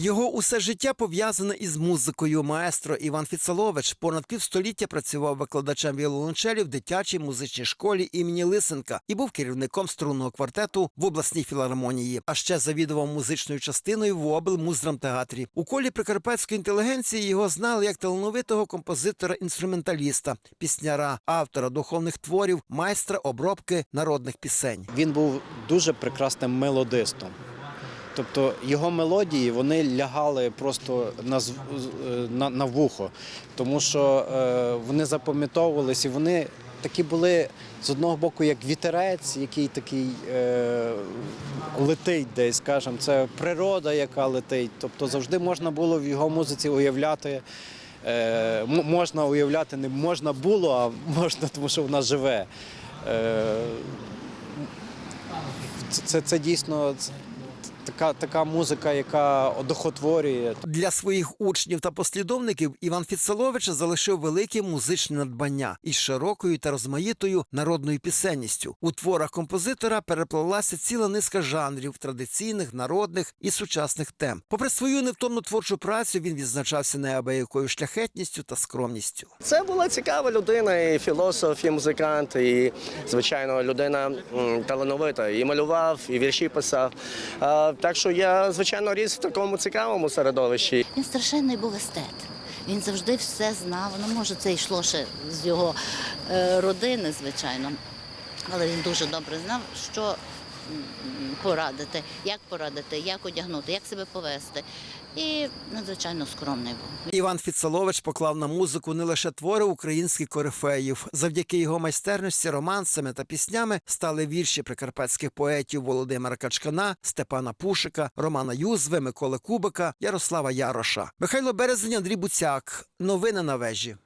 Його усе життя пов'язане із музикою. Маестро Іван Фіцалович понад півстоліття працював викладачем віолончелі в дитячій музичній школі імені Лисенка і був керівником струнного квартету в обласній філармонії. А ще завідував музичною частиною в облмуздрамтеатрі. У колі прикарпатської інтелігенції його знали як талановитого композитора-інструменталіста, пісняра, автора духовних творів, майстра обробки народних пісень. Він був дуже прекрасним мелодистом. Тобто його мелодії вони лягали просто на, е, на, на вухо, тому що е, вони запам'ятовувались і вони такі були з одного боку, як вітерець, який такий е, летить десь, скажімо, це природа, яка летить. Тобто завжди можна було в його музиці уявляти. Е, можна уявляти, не можна було, а можна, тому що вона живе. Е, це, це, це дійсно така, така музика, яка одохотворює. Для своїх учнів та послідовників Іван Фіцелович залишив велике музичне надбання із широкою та розмаїтою народною пісенністю. У творах композитора переплелася ціла низка жанрів традиційних, народних і сучасних тем. Попри свою невтомну творчу працю, він відзначався неабиякою шляхетністю та скромністю. Це була цікава людина, і філософ, і музикант, і звичайно людина талановита. І малював, і вірші писав. Так що я звичайно ріс в такому цікавому середовищі. Він страшенний був естет. Він завжди все знав. Ну, може, це йшло ще з його е, родини, звичайно. Але він дуже добре знав, що порадити, як порадити, як одягнути, як себе повести. І надзвичайно скромний був. Іван Фіцелович поклав на музику не лише твори українських корифеїв. Завдяки його майстерності, романсами та піснями стали вірші прикарпатських поетів Володимира Качкана, Степана Пушика, Романа Юзви, Миколи Кубика, Ярослава Яроша. Михайло Березень, Андрій Буцяк. Новини на вежі.